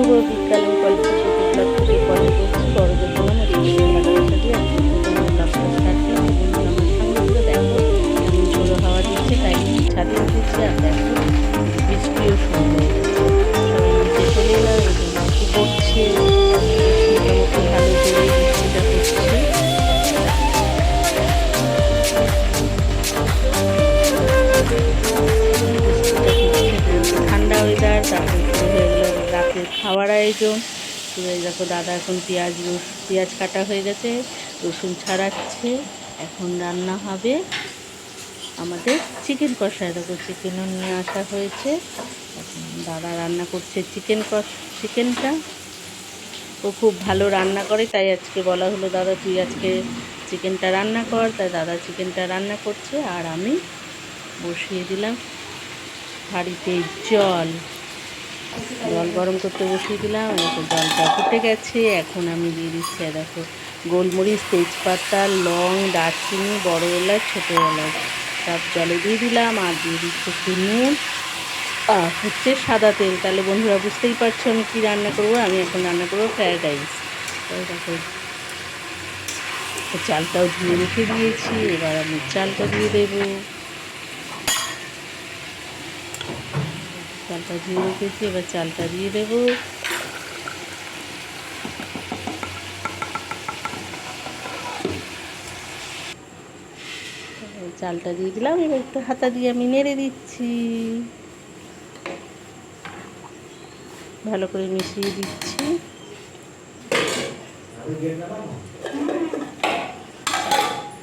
শুভ বিকাল গল্প কলেজ গল্প বড়দের বললাম ওদিকে ভালোবাসা দিয়ে দেখো হাওয়া দিচ্ছে তাই ছাদে উঠেছি আর দেখো বৃষ্টিও শুরু খাওয়ার আয়োজন। দেখো দাদা এখন পেঁয়াজ রস, পেঁয়াজ কাটা হয়ে গেছে, রসুন ছাড়াচ্ছে, এখন রান্না হবে আমাদের চিকেন কষায় দেখো চিকেনও নিয়ে আসা হয়েছে। এখন দাদা রান্না করছে চিকেন কষ চিকেনটা ও খুব ভালো রান্না করে, তাই আজকে বলা হলো, দাদা, তুই আজকে চিকেনটা রান্না কর। তাই দাদা চিকেনটা রান্না করছে, আর আমি বসিয়ে দিলাম। হাঁড়িতে জল। জল গরম করতে বসিয়ে দিলাম এরপর জলটা ফুটে গেছে। এখন আমি দিয়ে দিচ্ছি দেখো, গোলমরিচ, তেজপাতা, লং, দারচিনি, বড় এলাচ, ছোটো এলাচ। সব জলে দিয়ে দিলাম আর দিয়ে দিচ্ছি একটু নুন। আর হচ্ছে সাদা তেল। তাহলে বন্ধুরা বুঝতেই পারছ আমি কী রান্না করব? আমি এখন রান্না করব ফ্রায়েড রাইস। দেখো চালটাও ধুয়ে রেখে দিয়েছি, এবার আমি চালটা দিয়ে দেবো। চালটা ধুয়ে রেখেছি এবার চালটা দিয়ে দেবো চালটা দিয়ে দিলাম এবার একটু হাতা দিয়ে আমি নেড়ে দিচ্ছি ভালো করে মিশিয়ে দিচ্ছি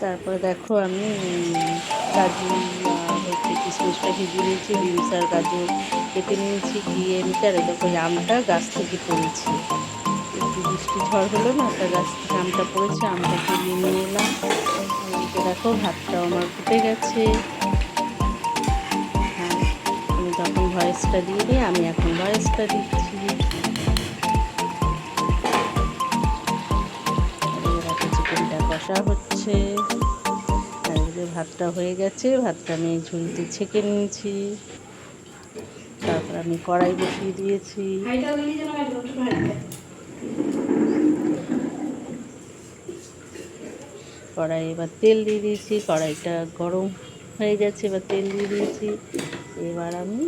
তারপরে দেখো আমি কাজু হচ্ছে কিশমিশটা ভিজিয়ে নিয়েছি বিনস গাজর কেটে নিয়েছি, গিয়ে মিটার দেখো এই আমটা গাছ থেকে পড়েছি। একটু বৃষ্টি ঝড় হলো না, একটা গাছ থেকে আমটা পড়েছে আমটা কিনে নিয়ে এলাম দেখো, ভাতটাও আমার ফুটে গেছে। হ্যাঁ আমি তখন ভয়েসটা দিয়ে দিই, আমি এখন ভয়েসটা দিচ্ছি। চিকেনটা কষা হচ্ছে। আর ভাতটা হয়ে গেছে, ভাতটা আমি ঝুড়িতে ছেঁকে নিয়েছি। তারপর আমি কড়াই বসিয়ে দিয়েছি। কড়াই এবার তেল দিয়ে দিয়েছি, কড়াইটা গরম হয়ে গেছে, এবার তেল দিয়ে দিয়েছি। এবার আমি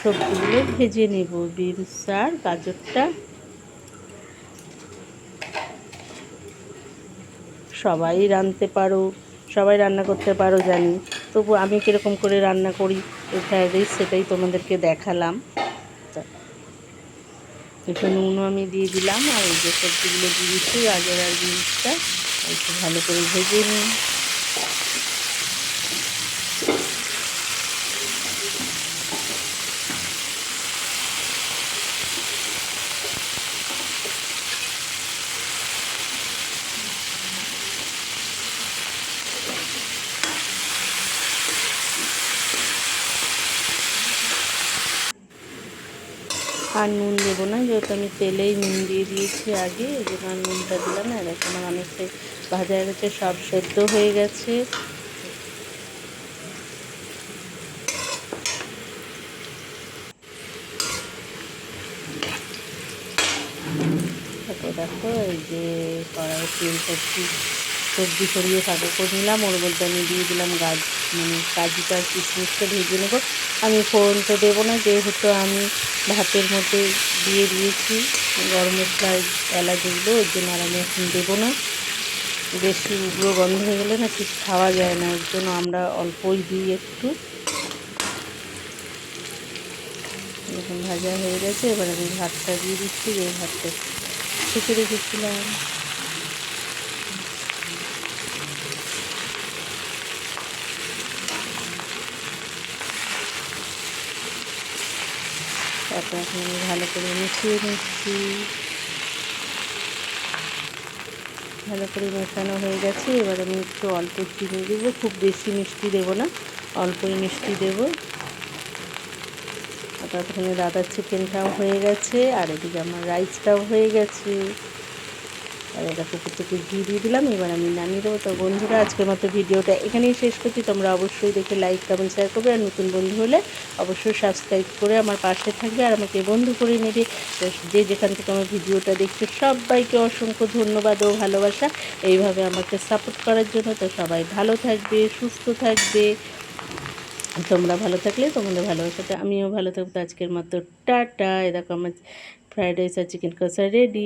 সবজিগুলো ভেজে নেব, বিনস আর গাজরটা। সবাই রাঁধতে পারো, সবাই রান্না করতে পারো জানি, তবু আমি কীরকম করে রান্না করি? রাইস সেটাই তোমাদেরকে দেখালাম। তা একটু নুনও আমি দিয়ে দিলাম, আর এই যে সবজিগুলো দিয়ে দিচ্ছি গাজর আর জিনিসটা, একটু ভালো করে ভেজে নিই। আর নুন দেবো না, যেহেতু আমি তেলেই নুন দিয়ে দিয়েছি আগে, এই জন্য আর নুনটা দিলাম না। এখন আমার অনেকটাই ভাজা গেছে, সব সেদ্ধ হয়ে গেছে। দেখো, এই যে কড়াই তেল সবজি সবজি সরিয়ে ফাঁকা করে নিলাম। ওর মধ্যে আমি দিয়ে দিলাম গাছ মানে কাজুটা আর কিশমিশটা ভেজে নেব। আমি ফোড়ন তো দেবো না, যেহেতু আমি ভাতের মধ্যে দিয়ে দিয়েছি। গরম মশলা এলাচ এগুলো ওর জন্য আর আমি এখন দেবো না। বেশি উগ্র গন্ধ হয়ে গেলে না ঠিক খাওয়া যায় না, ওর জন্য আমরা অল্পই দিই একটু। এরকম ভাজা হয়ে গেছে, এবার আমি ভাতটা দিয়ে দিচ্ছি, যে ভাতটা ছেঁকে রেখেছিলাম। তারপর এখন আমি ভালো করে মিশিয়ে নিচ্ছি। ভালো করে মেশানো হয়ে গেছে। এবার আমি একটু অল্প চিনি দেবো। খুব বেশি মিষ্টি দেবো না, অল্পই মিষ্টি দেবো। ততক্ষণে দাদার চিকেনটাও হয়ে গেছে, আর এদিকে আমার রাইসটাও হয়ে গেছে। আর দেখো কুকুরটুকু ঘি দিয়ে দিলাম, এবার আমি নামিয়ে দেবো। তো বন্ধুরা, আজকের মতো ভিডিওটা এখানেই শেষ করছি। তোমরা অবশ্যই দেখে লাইক কমেন্ট শেয়ার করবে। আর নতুন বন্ধু হলে অবশ্যই সাবস্ক্রাইব করে আমার পাশে থাকবে আর আমাকে বন্ধু করে নেবে। যে যেখান থেকে আমার ভিডিওটা দেখছ, সবাইকে অসংখ্য ধন্যবাদ ও ভালোবাসা। এইভাবে আমাকে সাপোর্ট করার জন্য তো সবাই ভালো থাকবে, সুস্থ থাকবে। তোমরা ভালো থাকলে তোমাদের ভালোবাসাতে আমিও ভালো থাকব। আজকের মতো টাটা। এরকম আমার ফ্রাইড রাইস আর চিকেন কষা রেডি